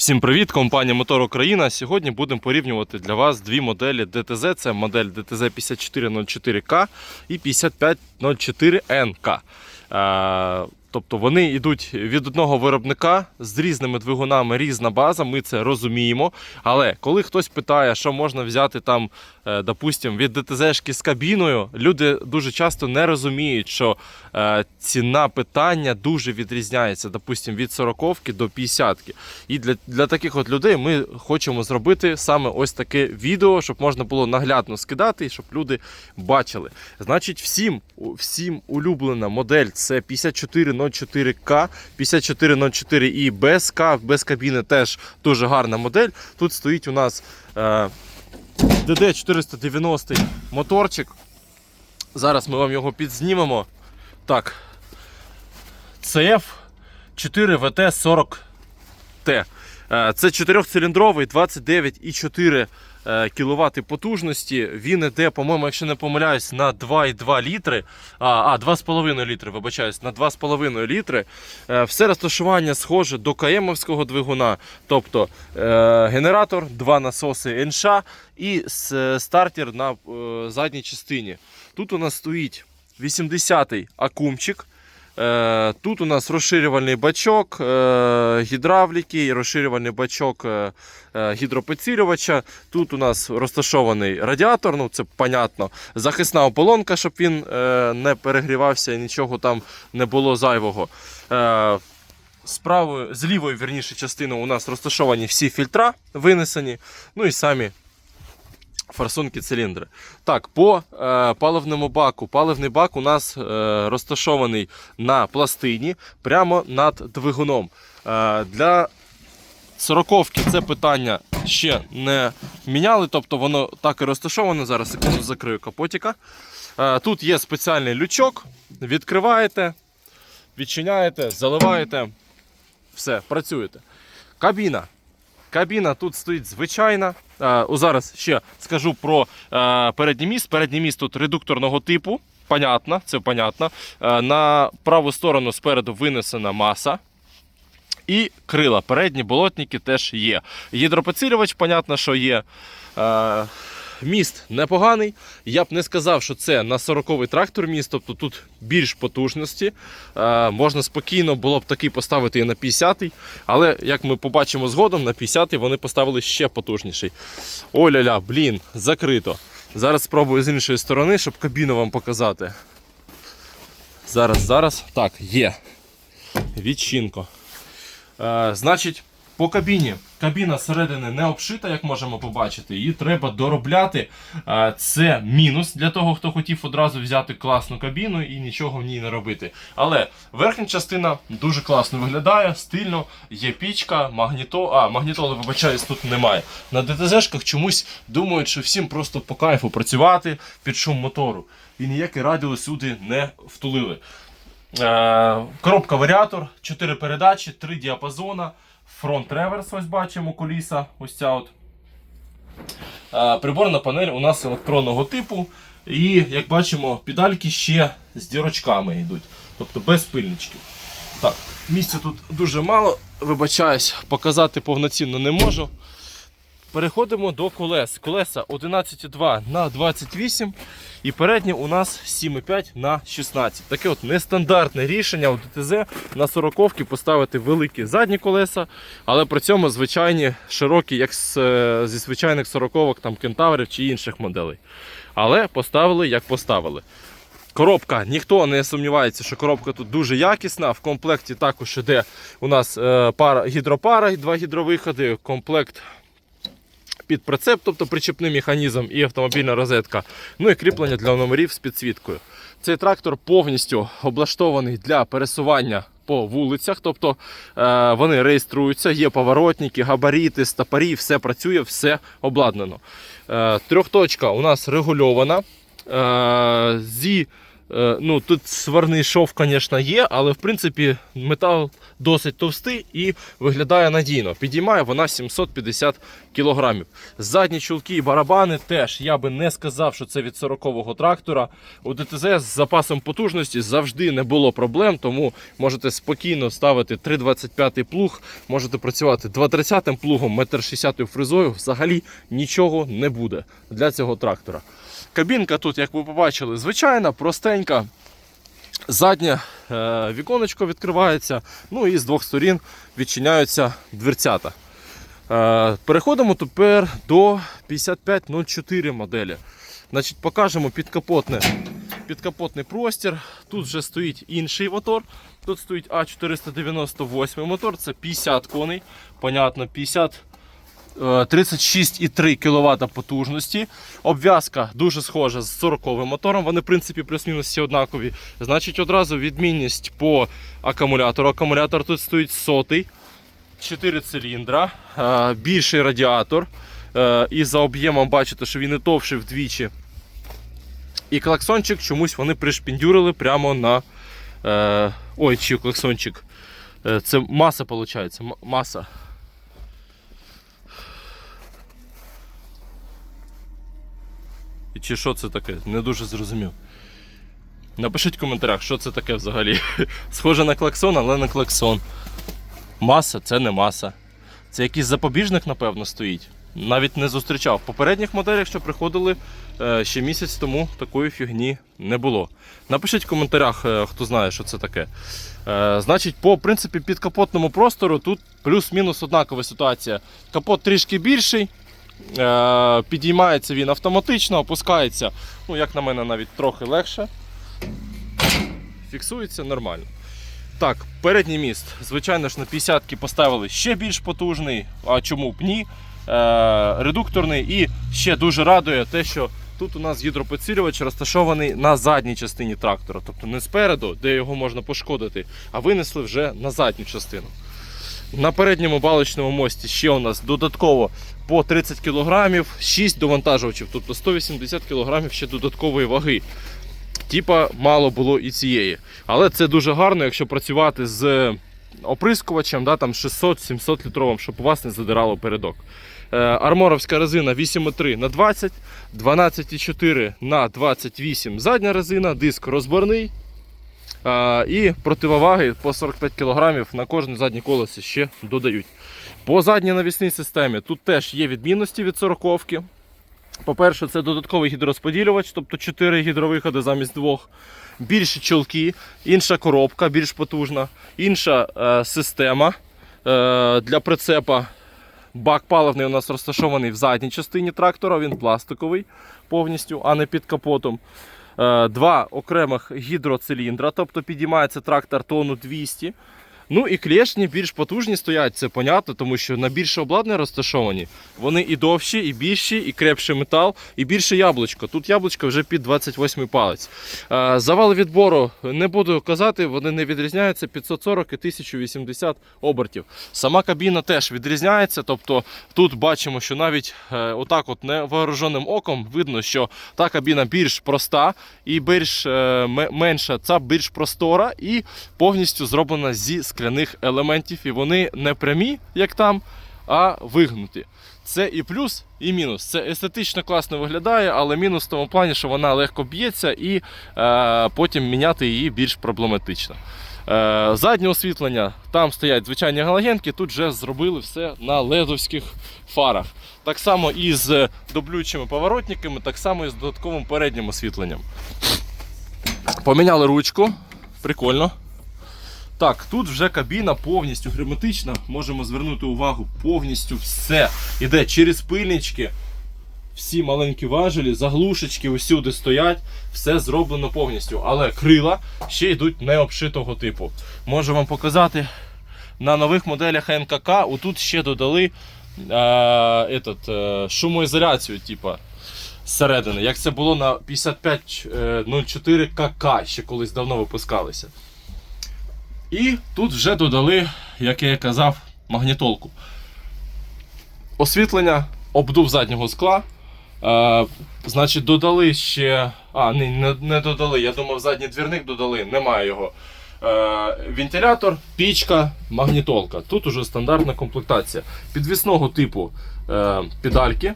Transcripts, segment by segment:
Всім привіт, компанія Мотор Україна. Сьогодні будемо порівнювати для вас дві моделі DTZ. Це модель DTZ 5404К і 5504NK. Е, Тобто вони йдуть від одного виробника з різними двигунами, різна база, ми це розуміємо. Але коли хтось питає, що можна взяти там, допустим, від ДТЗ-шки з кабіною, люди дуже часто не розуміють, що е, ціна питання дуже відрізняється, допустим, від 40 до 50. І для, для таких от людей ми хочемо зробити саме ось таке відео, щоб можна було наглядно скидати і щоб люди бачили. Значить, всім, всім улюблена модель це 5404К, 5404 і без К, без кабіни теж дуже гарна модель. Тут стоїть у нас е, DD490 моторчик. Зараз ми вам його підзнімемо. Так. CF 4 VT 40 Т. Е, Це 4-циліндровий 29,4 кВт потужності. Він іде, по-моєму, якщо не помиляюсь, на 2,2 літри. А, а 2,5 літри, вибачаюсь, на 2,5 літри. Е, Все розташування схоже до КМовського двигуна. Тобто е, генератор, два насоси НШ і стартер на е, задній частині. Тут у нас стоїть 80-й акумчик. Е, Тут у нас розширювальний бачок е, гідравліки, розширювальний бачок е, е. Тут у нас розташований радіатор, ну це понятно. Захисна ополонка, щоб він не перегрівався і нічого там не було зайвого. З правої, з лівої вірніше частини у нас розташовані всі фільтра винесені, ну і самі форсунки циліндри. Так, по е, паливному баку. Паливний бак у нас е, розташований на пластині прямо над двигуном. Е, для сороковки це питання ще не міняли, тобто воно так і розташовано. Зараз секунду закрию капотика. Е, тут є спеціальний лючок, відкриваєте, відчиняєте, заливаєте, все, працюєте. Кабіна. Кабіна тут стоїть звичайна. Е, зараз ще скажу про е, передній міст. Передній міст тут редукторного типу. Понятно, це понятно. Е, на праву сторону спереду винесена маса. І крила. Передні болотники теж є. Гідропоцілювач, понятно, що є. Міст непоганий. Я б не сказав, що це на 40-й трактор міст, тобто тут більш потужності. Е, можна спокійно було б такий поставити і на 50-й, але як ми побачимо згодом, на 50-й вони поставили ще потужніший. Ой-ля-ля, блін, закрито. Зараз спробую з іншої сторони, щоб кабіну вам показати. Зараз, зараз. Так, є. Відчинко. Е, значить, по кабіні. Кабіна зсередини не обшита, як можемо побачити. Її треба доробляти. Це мінус для того, хто хотів одразу взяти класну кабіну і нічого в ній не робити. Але верхня частина дуже класно виглядає, стильно, є пічка, магніто. А, магнітоли, вибачаюсь, тут немає. На ДТЗ-шках чомусь думають, що всім просто по кайфу працювати під шум мотору. І ніяке радіо сюди не втулили. Е, Коробка варіатор, 4 передачі, 3 діапазона, фронт реверс, ось бачимо, коліса. Ось ця от. Е, Приборна панель у нас електронного типу. І, як бачимо, педальки ще з дірочками йдуть, тобто без пильничків. Так, місця тут дуже мало, вибачаюсь, показати повноцінно не можу. Переходимо до колес. Колеса 11,2 на 28 і передні у нас 7,5 на 16. Таке от нестандартне рішення у ДТЗ на 40 поставити великі задні колеса, але при цьому звичайні широкі, як з, е, зі звичайних 40 там кентаврів чи інших моделей. Але поставили як поставили. Коробка, ніхто не сумнівається, що коробка тут дуже якісна. В комплекті також іде у нас е, пара, гідропара, два гідровиходи, комплект під прицеп, тобто причепний механізм і автомобільна розетка. Ну і кріплення для номерів з підсвіткою. Цей трактор повністю облаштований для пересування по вулицях, тобто е, вони реєструються, є поворотники, габаріти, стопорі, все працює, все обладнано. Е, трьохточка у нас регульована. Е, зі ну, тут сварний шов, звісно, є, але в принципі метал досить товстий і виглядає надійно. Підіймає вона 750 кг. Задні чулки і барабани теж я би не сказав, що це від 40-го трактора. У ДТЗ з запасом потужності завжди не було проблем, тому можете спокійно ставити 3,25 плуг, можете працювати 2,30 плугом, 1,60 фрезою. Взагалі нічого не буде для цього трактора. Кабінка тут, як ви побачили, звичайна, простенька. Заднє е, віконечко відкривається, ну і з двох сторін відчиняються дверцята. Е, переходимо тепер до 5504 моделі. Значить, покажемо підкапотне, підкапотний простір. Тут вже стоїть інший мотор. Тут стоїть А498 мотор, це 50 коней. Понятно, 50 е, 36,3 кВт потужності. Обв'язка дуже схожа з 40 мотором. Вони, в принципі, плюс-мінус всі однакові. Значить, одразу відмінність по акумулятору. Акумулятор тут стоїть сотий. 4 циліндра, е, більший радіатор. Е, І за об'ємом бачите, що він і товший вдвічі. І клаксончик чомусь вони пришпіндюрили прямо на. Е, ой, чи клаксончик. Е, Це маса, виходить. Маса. І чи що це таке? Не дуже зрозумів. Напишіть в коментарях, що це таке взагалі. Схоже на клаксон, але не клаксон. Маса це не маса. Це якийсь запобіжник, напевно, стоїть. Навіть не зустрічав. В попередніх моделях, що приходили е, ще місяць тому, такої фігні не було. Напишіть в коментарях, е, хто знає, що це таке. Е, Значить, по принципі, підкапотному простору тут плюс-мінус однакова ситуація. Капот трішки більший. Е, Підіймається він автоматично, опускається, ну, як на мене, навіть трохи легше. Фіксується нормально. Так, передній міст. Звичайно ж, на 50-ки поставили ще більш потужний. А чому б ні? Е, редукторний. І ще дуже радує те, що тут у нас гідропідсилювач розташований на задній частині трактора. Тобто не спереду, де його можна пошкодити, а винесли вже на задню частину. На передньому балочному мості ще у нас додатково по 30 кг, 6 довантажувачів, тобто 180 кг ще додаткової ваги. Типа мало було і цієї. Але це дуже гарно, якщо працювати з оприскувачем, да, там 600-700 літровим, щоб у вас не задирало передок. Е, арморовська резина 8,3 на 20, 12,4 на 28 задня резина, диск розборний. І противоваги по 45 кг на кожне заднє колесо ще додають. По задній навісній системі тут теж є відмінності від 40-ки. По-перше, це додатковий гідророзподілювач, тобто 4 гідровиходи замість двох. Більші чолки, інша коробка, більш потужна, інша е, система е, для прицепа. Бак паливний у нас розташований в задній частині трактора, він пластиковий повністю, а не під капотом. Е, два окремих гідроциліндра, тобто підіймається трактор тонну 200. Ну і клешні більш потужні стоять, це понятно, тому що на більше обладнання розташовані. Вони і довші, і більші, і крепший метал, і більше яблучко. Тут яблучко вже під 28 палець. Завал відбору не буду казати, вони не відрізняються 540 і 1080 обертів. Сама кабіна теж відрізняється, тобто тут бачимо, що навіть е, отак от невооруженим оком видно, що та кабіна більш проста і більш е, менша, ця більш простора і повністю зроблена зі скляних елементів. І вони не прямі, як там, а вигнуті. Це і плюс, і мінус. Це естетично класно виглядає, але мінус в тому плані, що вона легко б'ється і е, потім міняти її більш проблематично. Е, заднє освітлення, там стоять звичайні галогенки, тут вже зробили все на ледовських фарах. Так само і з дублюючими поворотниками, так само і з додатковим переднім освітленням. Поміняли ручку, прикольно. Так, тут вже кабіна повністю герметична. Можемо звернути увагу, повністю все. Іде через пильнички. Всі маленькі важелі, заглушечки усюди стоять, все зроблено повністю. Але крила ще йдуть необшитого типу. Можу вам показати на нових моделях НКК. Отут ще додали е, этот, е, шумоізоляцію, типу, зсередини. Як це було на 5504 КК, ще колись давно випускалися. І тут вже додали, як я казав, магнітолку. Освітлення, обдув заднього скла. Е, значить, додали ще А, не, не, не додали. Я думав, задній двірник додали, немає його. Е, вентилятор, пічка, магнітолка. Тут уже стандартна комплектація. Підвісного типу е, педальки.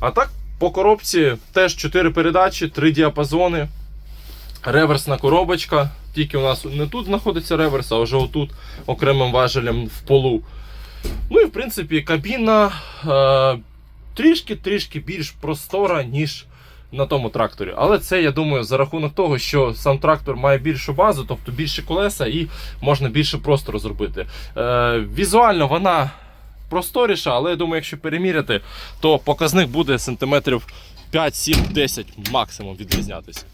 А так, по коробці теж 4 передачі, 3 діапазони, реверсна коробочка. Тільки у нас не тут знаходиться реверс, а вже отут окремим важелем в полу. Ну і в принципі кабіна е, трішки-трішки більш простора, ніж на тому тракторі. Але це, я думаю, за рахунок того, що сам трактор має більшу базу, тобто більше колеса і можна більше простору зробити. Е, візуально вона просторіша, але я думаю, якщо переміряти, то показник буде сантиметрів 5, 7, 10 максимум відрізнятися.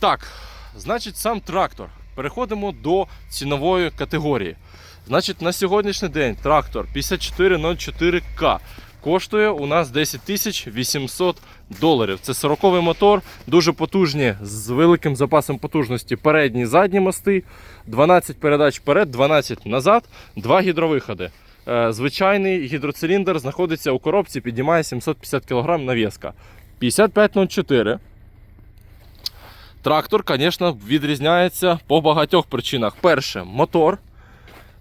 Так, значить, сам трактор. Переходимо до цінової категорії. Значить, на сьогоднішній день трактор 5404К коштує у нас 10 тисяч 800 доларів. Це 40-й мотор, дуже потужні, з великим запасом потужності передні і задні мости, 12 передач вперед, 12 назад, 2 гідровиходи. Е, Звичайний гідроциліндр знаходиться у коробці, піднімає 750 кг навіска. 5504. Трактор, звісно, відрізняється по багатьох причинах. Перше, мотор.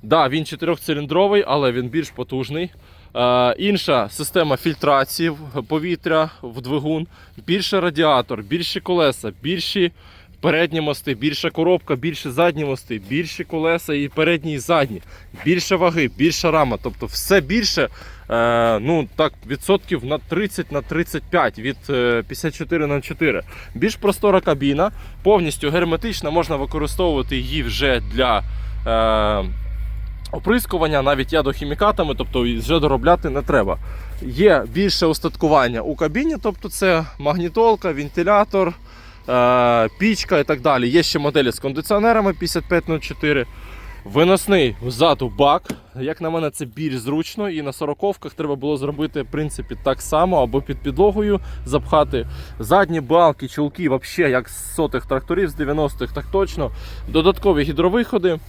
Да, він чотирьохциліндровий, але він більш потужний. Е, інша система фільтрації повітря в двигун, більше радіатор, більші колеса, більші передні мости, більша коробка, більші задні мости, більші колеса і передні, і задні, більше ваги, більша рама. Тобто все більше, ну так, відсотків на 30 на 35 від е, 54 на 4. Більш простора кабіна, повністю герметична, можна використовувати її вже для. Е, оприскування, навіть ядохімікатами, тобто вже доробляти не треба. Є більше устаткування у кабіні, тобто це магнітолка, вентилятор, е, пічка і так далі. Є ще моделі з кондиціонерами 5504. Виносний ззаду бак. Як на мене, це більш зручно. І на сороковках треба було зробити в принципі так само або під підлогою запхати. Задні балки, чулки, взагалі як з сотих тракторів, з 90-х, так точно. Додаткові гідровиходи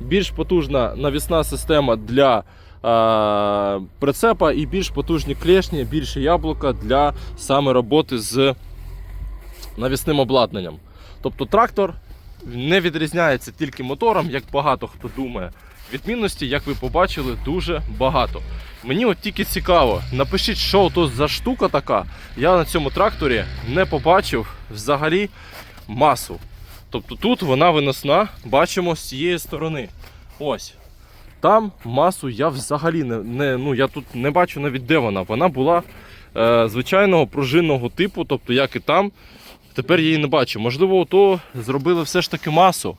більш потужна навісна система для е, прицепа і більш потужні клешні, більше яблука для саме роботи з навісним обладнанням. Тобто трактор не відрізняється тільки мотором, як багато хто думає. Відмінності, як ви побачили, дуже багато. Мені от тільки цікаво, напишіть, що то за штука така. Я на цьому тракторі не побачив взагалі масу. Тобто тут вона виносна, бачимо з цієї сторони. Ось. Там масу я взагалі не, не, ну, я тут не бачу навіть де вона. Вона була е, звичайного пружинного типу, тобто як і там. Тепер я її не бачу. Можливо, то зробили все ж таки масу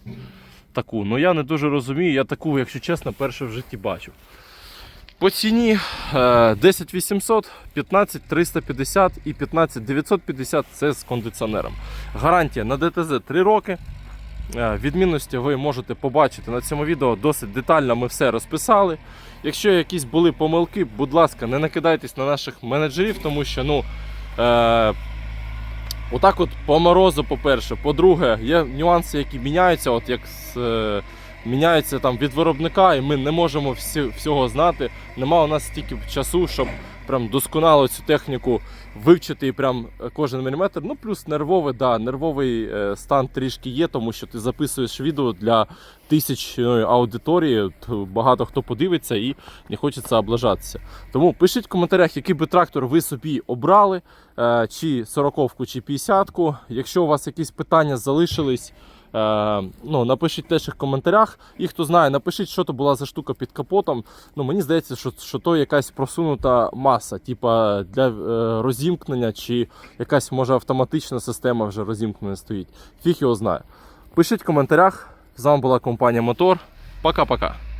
таку. Ну я не дуже розумію. Я таку, якщо чесно, перше в житті бачу. По ціні е, 10 800, 15 350 і 15 950 це з кондиціонером. Гарантія на ДТЗ 3 роки. Е, Відмінності ви можете побачити на цьому відео досить детально. Ми все розписали. Якщо якісь були помилки, будь ласка, не накидайтесь на наших менеджерів, тому що ну. Отак от по морозу, по-перше. По-друге, є нюанси, які міняються, от як з, е, міняються там від виробника, і ми не можемо всі, всього знати. Нема у нас стільки часу, щоб прям досконало цю техніку вивчити і прям е, кожен міліметр. Ну, плюс нервовий, да, нервовий е, стан трішки є, тому що ти записуєш відео для тисячної аудиторії. Багато хто подивиться і не хочеться облажатися. Тому пишіть в коментарях, який би трактор ви собі обрали, е, чи 40-ку, чи 50-ку. Якщо у вас якісь питання залишились. Е, ну, напишіть теж в коментарях. І хто знає, напишіть, що то була за штука під капотом. Ну, мені здається, що, що то якась просунута маса, типа для е, розімкнення, чи якась може автоматична система вже розімкнення стоїть. Фіг його знає. Пишіть в коментарях. З вами була компанія Мотор. Пока-пока.